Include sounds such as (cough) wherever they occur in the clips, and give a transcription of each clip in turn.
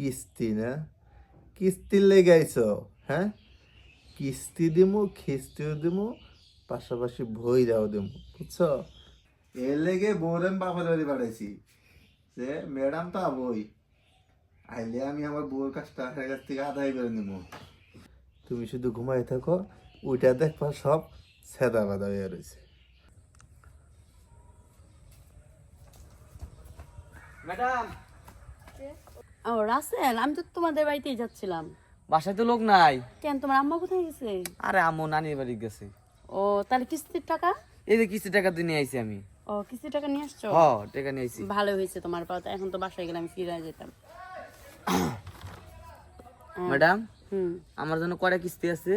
কিস্তি না কিস্তির লেগে আইছো হ্যাঁ? কিস্তি দিমু, খিস্তিও দিমু, পাশাপাশি ভইরাও দিমু, বুঝছ? এর লেগে বৌরাম বাপের বাড়ি বাড়াইছি, যে ম্যাডাম তো বই আইলে আমি আমার বউর কাছটা আপনার কাছ থেকে আদায় করে নিবো তুমি শুধু ঘুমাই থাকো ওইটা দেখবা সব সেদা বাদা হয়ে রয়েছে। ম্যাডাম! ও রাসেল আমি তো তোমাদের বাড়িতেই যাচ্ছিলাম। বাসায় তো লোক নাই। কেন তোমার আম্মা কোথায় গেছে? আরে আম্মু নানির বাড়ি গেছে। ও তাহলে কিস্তির টাকা? এই যে কিস্তি টাকা দিয়ে নিয়ে আইছি আমি। ও কিস্তির টাকা নিয়ে আসছো? টাকা নিয়ে আইছি। ভালো হয়েছে তোমার পাওয়া এখন তো বাসায় গেলে আমি ফিরে যেতাম। (coughs) ম্যাডাম হুম। আমার জন্য কয়টা কিস্তি আছে?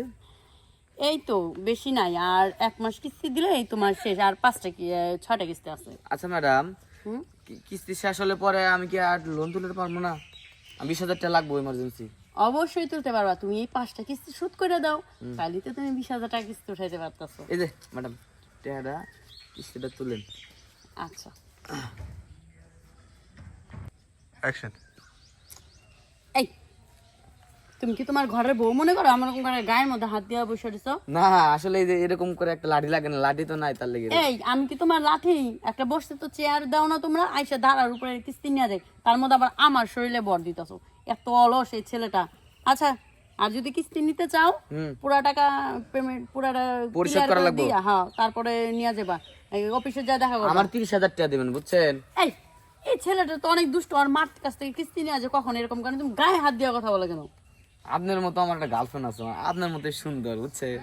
এই তো বেশি নাই আর এক মাস কিস্তি দিলে এই তোমার শেষ আর পাঁচটা কি ছয়টা কিস্তি আছে। আচ্ছা ম্যাডাম হুম? কিস্তি শেষ হলে পরে আমি কি আর লোন তুলতে পারব না? বিশ হাজার টাকা লাগবে ইমার্জেন্সি অবশ্যই তুলতে পারবা। তুমি এই পাঁচটা কিস্তি শোধ করে দাও তাহলে তো তুমি বিশ হাজার টাকা কিস্তি উঠাইতে পারতাছো। এই যে ম্যাডাম টাকাটা কিস্তিটা তুলেন। আচ্ছা। অ্যাকশন এই তুমি কি তোমার ঘরের বউ মনে করো? আমার গায়ের মধ্যে হাত দিয়ে বসে না আসলে এই যে এরকম করে একটা লাঠি লাগে না লাঠি তো নাই তার লেগে। এই আমি কি তোমার লাঠি? একটা বসতে তো চেয়ার দাও না তোমরা আইসা ধারার উপরে কিস্তি নিয়ে তার মধ্যে আবার আমার শরীরে বর দিতেছো। এত অলস এই ছেলেটা। আচ্ছা আর যদি কিস্তি নিতে চাও পুরা টাকা পেমেন্ট পুরাটা পরিশোধ করা লাগবে? হ্যাঁ তারপরে নিয়ে যাবা। অফিসে যা দেখা করো আমার তিরিশ হাজার টাকা দেবেন বুঝছেন? এই এই ছেলেটা তো অনেক দুষ্ট আর মার কাছ থেকে কিস্তি নিয়ে আসে কখন এরকম কারণ তুমি গায়ে হাত দেওয়া কথা বলে কেন? আপনার মতো আমার একটা গার্লফ্রেন্ড আছে আপনার মতো সুন্দর বুঝছেন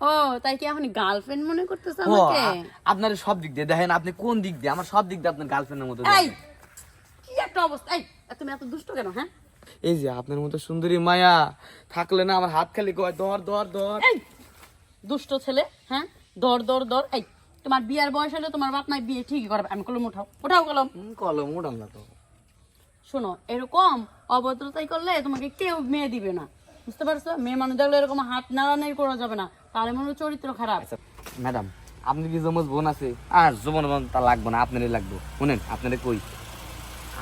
ও তাই কি এখন গার্লফ্রেন্ড মনে করতেছ আমাকে? আপনার সব দিক দিয়ে দেখেন আপনি কোন দিক দিয়ে আমার সব দিক দিয়ে আপনার গার্লফ্রেন্ডের মতো এই কি একটা অবস্থা? এই তুমি এত দুষ্ট কেন হ্যাঁ? এই যে আপনার মতো সুন্দরী মায়া থাকলে না আমার হাত খালি কয় ধর ধর ধর এই দুষ্ট ছেলে হ্যাঁ? দর দর দর। এই তোমার বিয়ার বয়স হলে তোমার বাপ নাই বিয়ে ঠিকই করবে। আমি কলম উঠাও উঠাও কলম। কলম উঠাম না তো। শোনো এরকম অভদ্রতাই করলে তোমাকে কেউ মেয়ে দিবে না। বুঝতে পারছ? মেয়ে মানুষ দেখলে এরকম হাত নাড়ানাড়ি করা যাবে না। তাহলে মনে চরিত্র খারাপ। আচ্ছা ম্যাডাম আপনি কি জমজ বোন আছে? আর জমন বোন তা লাগবে না আপনারই লাগবে। শুনেন আপনারে কই?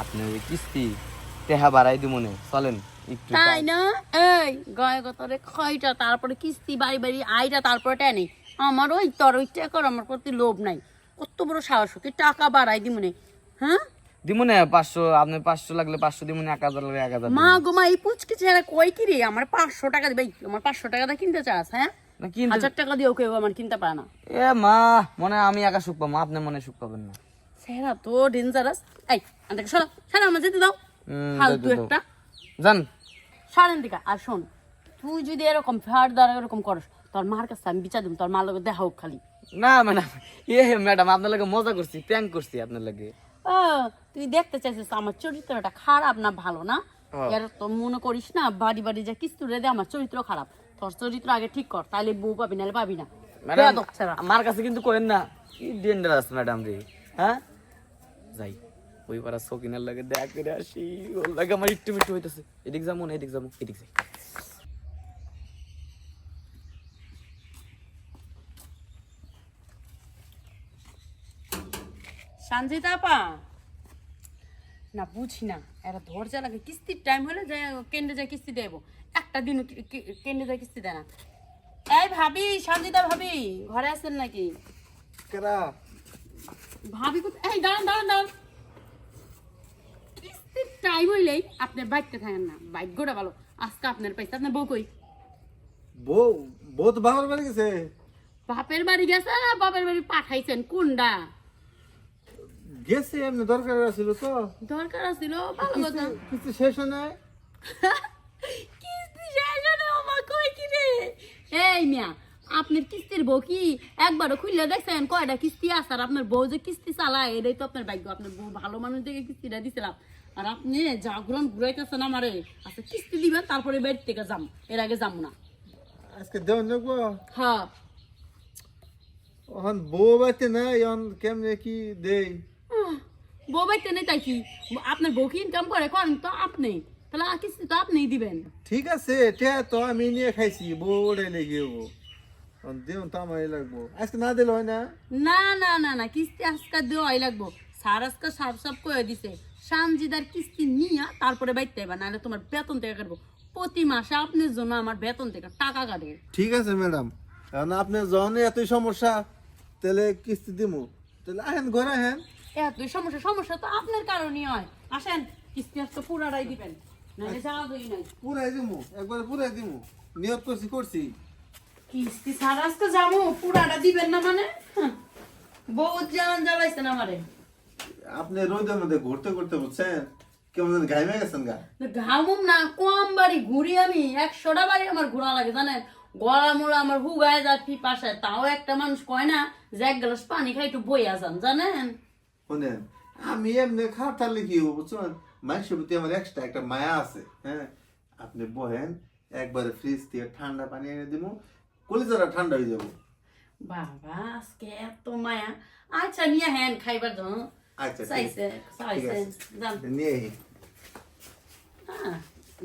আপনার কিস্তি টেহা বাড়াই দি মনে। চলেন একটু তাই না? এই গায়ে গতরে খয়টা তারপরে কিস্তি বাড়ি বাড়ি আইটা তারপরে টেনে। আমার ওই তোর ওই টাকার আমার প্রতি লোভ নাই। কত বড় সাহস টাকা বাড়াই দি মনে। হ্যাঁ? দিমনে পাঁচশো আপনার পাঁচশো লাগলে পাঁচশো দিমনে এক হাজার লাগলে এক হাজার মা গো মা এই পুচকি ছেলে কই কি রে? আমার পাঁচশো টাকা দিবে আমার পাঁচশো টাকা দিয়ে কিনতে চাস হ্যাঁ? হাজার টাকা কেউ আমার কিনতে পারে না। এ মা মনে আমি একা সুখ পাবো আপনি মনে সুখ পাবেন না। তো ডেঞ্জারাস এই আমাকে সরো সরো আমার যেতে দাও। ফালতু একটা। যান। সারেন দিকা আর শোন তুই যদি এরকম ফেয়ার দ্বারা এরকম করস তোর মার কাছে আমি বিচার দিব তোর মার লোক দেখা হোক খালি। না ম্যাডাম এ ম্যাডাম আপনার লাগে মজা করছি প্র্যাঙ্ক করছি আপনার লাগে। ও তুই দেখতে চাইছিস আমার চরিত্রটা খারাপ না ভালো না। এর তো মনে করিস না বাড়ি বাড়ি যা কিস্তি দে আমার চরিত্র খারাপ। তোর চরিত্র আগে ঠিক কর তাহলে বউ পাবি নাহলে পাবি না। আমার কাছে কিন্তু করেন না কি ডেঞ্জারাস ম্যাডাম রে হ্যাঁ? যাই ওই পাড়া সকিনার লাগে দেখ করে আসি ওর লাগে আমার একটু মিট্টু হইতেছে। এদিক যাব না এদিক যাব এদিক যাই। সঞ্জিতা আপা? না বুঝি না। এরা ধৈর্য লাগে কিস্তির টাইম হলে যে কেন্দ্রে যায় কিস্তি দেবো। একটা দিন কেন্দ্রে যায় কিস্তি দেয় না। এই ভাবি সঞ্জিতা ভাবি ঘরে আছেন নাকি? কেরা? ভাবি এই দাঁড়ান দাঁড়ান দাঁড়ান। কিস্তির টাইম হইলেই আপনার বাইকটা থাকেন না। বাইক গোটা ভালো। আজকে আপনার পাইছে। আপনার বউ কই? বউ বউ তো বাবার বাড়ি গেছে। বাপের বাড়ি গেছে না বাপের বাড়ি পাঠাইছেন। কোনটা গেছে এমনি দরকার ছিল তো। দরকার ছিল ভালো কথা। কিছু শেষ হয় (laughs) কিস্তি শেষ হলে আমার কই কি রে? এই মিয়া আপনার কিস্তির বউ কি একবারও খুললে দেখছেন কয়টা কিস্তি আছে? আর আপনার বউ যে কিস্তি চালায় এটাই তো আপনার ভাগ্য। আপনার বউ ভালো মানুষ দেখে কিস্তিটা দিছিলাম। আর আপনি জাগরণ ঘুরাইতেছেন আমারে। আচ্ছা কিস্তি দিবেন তারপরে বাড়ি থেকে যাম। এর আগে যাম না। আজকে দেওয়ান যাব হ্যাঁ। এখন বউ বাড়িতে নাই এখন কেমনে কি আহ, বউ বাড়িতে নেই তাই কি? আপনার বউ কি ইনকাম করে করেন তো আপনি। তাহলে আর কিস্তি তো আপনিই দিবেন। ঠিক আছে এটা তো আমি নিয়ে খাইছি বউ তো আমারই লাগবো। আজকে না দিলে হয় না? না না না না কিস্তি আজকে দেওয়াই লাগবো। স্যার আজকে সাপ সাপ করে দিছে সানজিদার কিস্তি নিয়া তারপরে বাইতে হবে নাহলে তোমার বেতন থেকে কাটবো। প্রতি মাসে আপনার জন্য আমার বেতন থেকে টাকা কাটে। ঠিক আছে ম্যাডাম। আপনার যখন এতই সমস্যা তাহলে কিস্তি দিমু। তাহলে আহেন ঘরে আহেন। এত সমস্যা সমস্যা তো আপনার কারণেই হয়। আসেন কিস্তি পুরাটাই দিবেন। নাহলে যাওয়া হই নাই। পুরাই দিমু একবারে পুরাই দিমু। নিয়ত করছি করছি। কিস্তি ছাড়া আজকে যাব পুরাটা দিবেন না মানে? হাহ, বহুত জ্বালান জ্বালাইছেন আমারে। আপনি রোদের মধ্যে ঘুরতে ঘুরতে বুঝছেন? কেমন ঘাইমে গেছেন গা। ঘামুম না কম বাড়ি ঘুরি আমি। একশোটা বাড়ি আমার ঘোরা লাগে জানেন? গলা মোড়া আমার হুগায় যায় পিপাসায় তাও একটা মানুষ কয় না যে এক গ্লাস পানি খাই একটু বইয়া যান জানেন? শোনেন আমি এমনি কি হব বুঝছেন? মানুষের প্রতি আমার এক্সট্রা একটা মায়া আছে হ্যাঁ? আপনি বহেন একবারে ফ্রিজ থেকে ঠান্ডা পানি এনে দিব কলিজারা ঠান্ডা হয়ে যাব। বাবা আজকে এত মায়া। আচ্ছা নিয়ে হ্যান খাইবার জন্য। আচ্ছা চাইছে চাইছে নিয়ে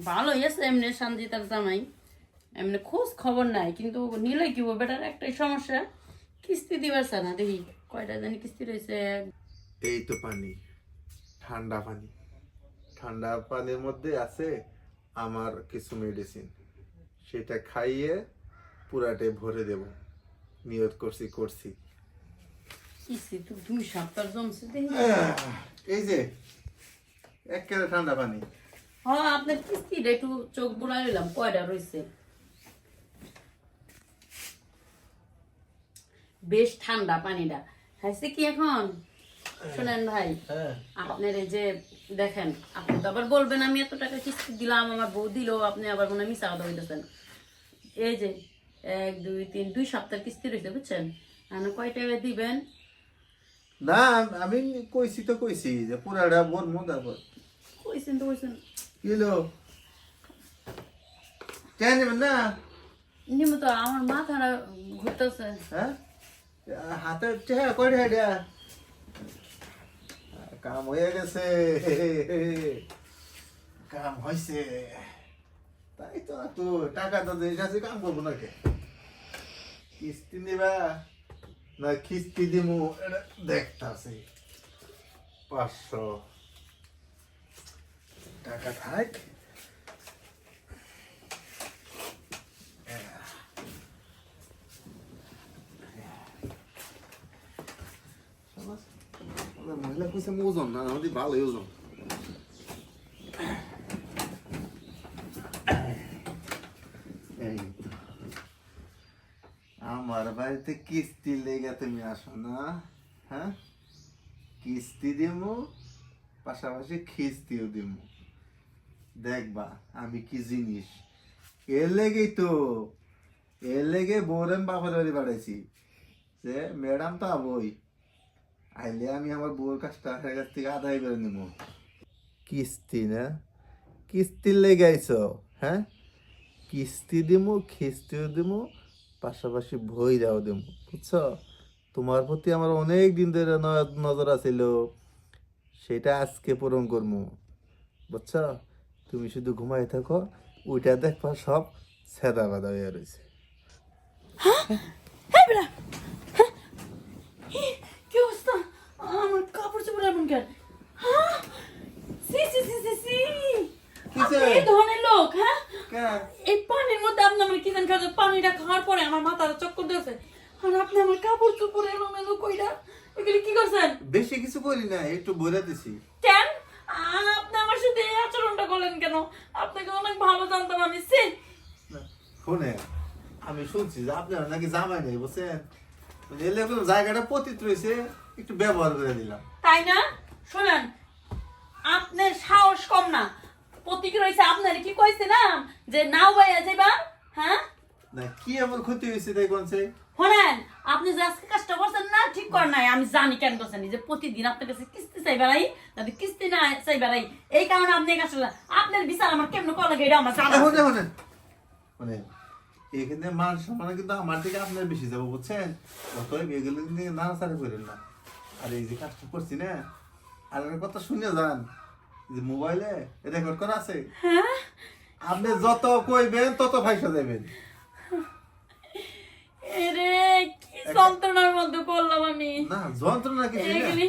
ভালো হয়েছে এমনি শান্তিতার জামাই। এমনি খোঁজ খবর নাই কিন্তু নিলে কি বেটার একটাই সমস্যা। কিস্তি দিবার না দেখি কয়টা জানি কিস্তি রয়েছে। এই তো পানি ঠান্ডা পানি। ঠান্ডা পানির মধ্যে আছে আমার কিছু মেডিসিন সেটা খাইয়ে পুরাটাই ভরে দেব। নিয়ত করছি করছি। দুই সপ্তাহ জমছে এই যে একেবারে ঠান্ডা পানি। হ্যাঁ আপনার কিস্তিটা একটু চোখ বুলাই নিলাম কয়টা রয়েছে বেশ ঠান্ডা পানিটা। খাইছে কি এখন? শোনেন ভাই হ্যাঁ। আপনার এই যে দেখেন আপনি তো আবার বলবেন আমি এত টাকা কিস্তি দিলাম আমার বউ দিল আপনি আবার মনে মিশা এই যে এক দুই তিন দুই সপ্তাহ কিস্তি রয়েছে বুঝছেন? আর কয় টাকা দিবেন? না আমি কইছি তো কইছি যে পুরাটা বলব তারপর কইছেন তো কইছেন। কি হলো? কেন নেবেন না? নিম তো আমার মাথাটা ঘুরতেছে। হ্যাঁ? হাতে এটা কাম হয়ে গেছে। কাম হয়েছে তাই তো তো টাকা তো দেশ আছে, কাম করব নাকি? কিস্তি নিবা? না, কিস্তি দিমু, এটা দেখতাছি। পাঁচশো। টাকা থাক। আমাদের কইছে ওজন না আমাদের ভালোই ওজন আমার বাড়িতে কিস্তি লেগে তুমি আসো না হ্যাঁ কিস্তি দিমু পাশাপাশি খিস্তিও দিমু দেখবা আমি কি জিনিস এর লেগেই তো এর লেগে বৌরেম বাপের বাড়ি বাড়াইছি যে ম্যাডাম তো আবই আইলে আমি আমার বউর কাজটা এর কাছ থেকে আদায় করে নেব কিস্তি না? কিস্তির লেগে আইছো হ্যাঁ? কিস্তি দিমু, খিস্তিও দিমু, পাশাপাশি ভইরাও দিমু, বুঝছ? তোমার প্রতি আমার অনেক দিন ধরে নজর আছিল, সেটা আজকে পূরণ করব বুঝছ? তুমি শুধু ঘুমাই থাকো, ওইটা দেখবা সব সেদা বাদা হয়ে? রয়েছে কি অবস্থা আমার এমন কেন? হ্যাঁ? সি সি সি সি সি। কিসে? আপনি এই ধরনের লোক হ্যাঁ? কেন? এই পানির মধ্যে আপনি আমার কি জান খাচ্ছে পানিটা খাওয়ার পরে আমার মাথাটা চক্কর দিয়েছে। আর আপনি আমার কাপড় চোপড় এলোমেলো কইরা এগুলি কি করছেন? বেশি কিছু করি না একটু বলে দিছি। কেন? আপনি আমার সাথে এই আচরণটা করলেন কেন? আপনাকে অনেক ভালো জানতাম আমি সে। শুনে আমি শুনছি যে আপনার নাকি জামাই নেই বুঝছেন? জায়গাটা পতিত রয়েছে। একটু ব্যবহার করে দিলাম। তাই না? শোনেন আপনার সাহস কম না। প্রতীক রয়েছে আপনার কি কইছিলাম যে নাও বাইয়া যাইবা হ্যাঁ? না কি এমন ক্ষতি হয়েছে তাই কোনছে শোনেন আপনি যে আজকে কাজটা করছেন না ঠিক কর নাই আমি জানি কেন করছেন। যে প্রতিদিন আপনার কাছে কিস্তি চাই বেড়াই যাতে কিস্তি না চাই বেড়াই এই কারণে আপনি কাজটা আপনার বিচার আমার কেমন করা লাগে এটা আমার জানা আছে। শুনে শুনে মানে এখানে মান সম্মান কিন্তু আমার থেকে আপনার বেশি যাব বুঝছেন? অতএব এগুলো নিয়ে নাড়াচাড়ি করেন না। আর এই যে কাজটা করছি না আর কথা শুনে যান। যে মোবাইলে রেকর্ড করা আছে? হ্যাঁ। আপনি যত কইবেন তত পয়সা দেবেন। এরে কি যন্ত্রণার মধ্যে আমি। না যন্ত্রণা কিছু না।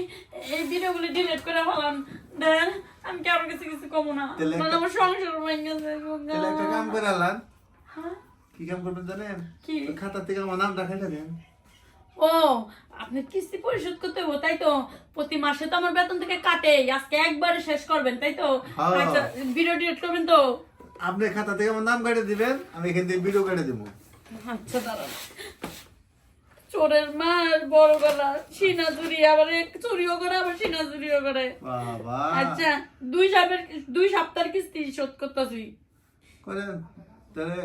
এই ভিডিওগুলি ডিলিট করে ফেলাম। দেন আমি কারোর কাছে কিছু কমো না? মানে আমার সংসার ভেঙে গেছে তাহলে একটা কাম করে আলান। হ্যাঁ? কি কাম করবেন জানেন? খাতা থেকে আমার নামটা খাইতে দেন। ও আপনি কিস্তি পরিশোধ করতে হবে তাই তো? প্রতি মাসে তো আমার বেতন থেকে কাটে আজকে একবারে শেষ করবেন তাই তো? হ্যাঁ। আচ্ছা ভিডিও ডিলিট করবেন তো? আপনি খাতা থেকে আমার নাম কেটে দিবেন আমি এখান থেকে ভিডিও কেটে দেবো। আচ্ছা দাঁড়ান। চোরের মার বড় গলা সিনা চুরি আবার চুরিও করে আবার সিনা চুরিও করে। আচ্ছা দুই সপ্তাহের দুই সপ্তাহের কিস্তি শোধ করতেছি। করেন তাহলে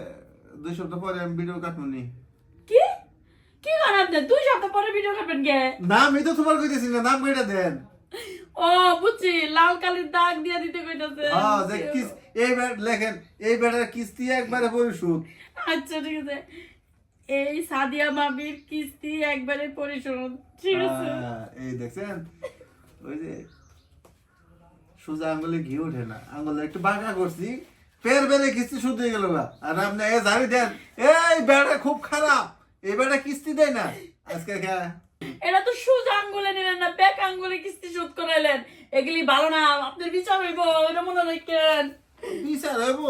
দুই সপ্তাহ পরে আমি ভিডিও কাটবো নি। কি কি করেন আপনি দুই সপ্তাহ পরে ভিডিও করবেন গে। নাম এই তো তোমার কইতেছি না নাম কেটে দেন। ও বুঝছি লাল কালির দাগ দিয়ে দিতে কইতাছে। হ্যাঁ যে কিস এই লেখেন এই কিস্তি একবারে পরিশোধ। আচ্ছা ঠিক আছে। এই সাদিয়া কিস্তি একবারে পরিশোধ। ঠিক আছে। এই দেখছেন? ওই যে সোজা আঙ্গুলে ঘি ওঠে না আঙ্গুলে একটু বাঁকা করছি। পের বেড়ে কিস্তি শুধু গেল। আর আপনি এ জানি দেন। এই বেড়া খুব খারাপ। এই বেড়া কিস্তি দেয় না? আজকে এটা তো সুজ আঙ্গুলে নিলেন না ব্যাক আঙ্গুলে কিস্তি শোধ করাইলেন। এগুলি ভালো না আপনার বিচার হইব এটা মনে রাখেন। বিচার হইব।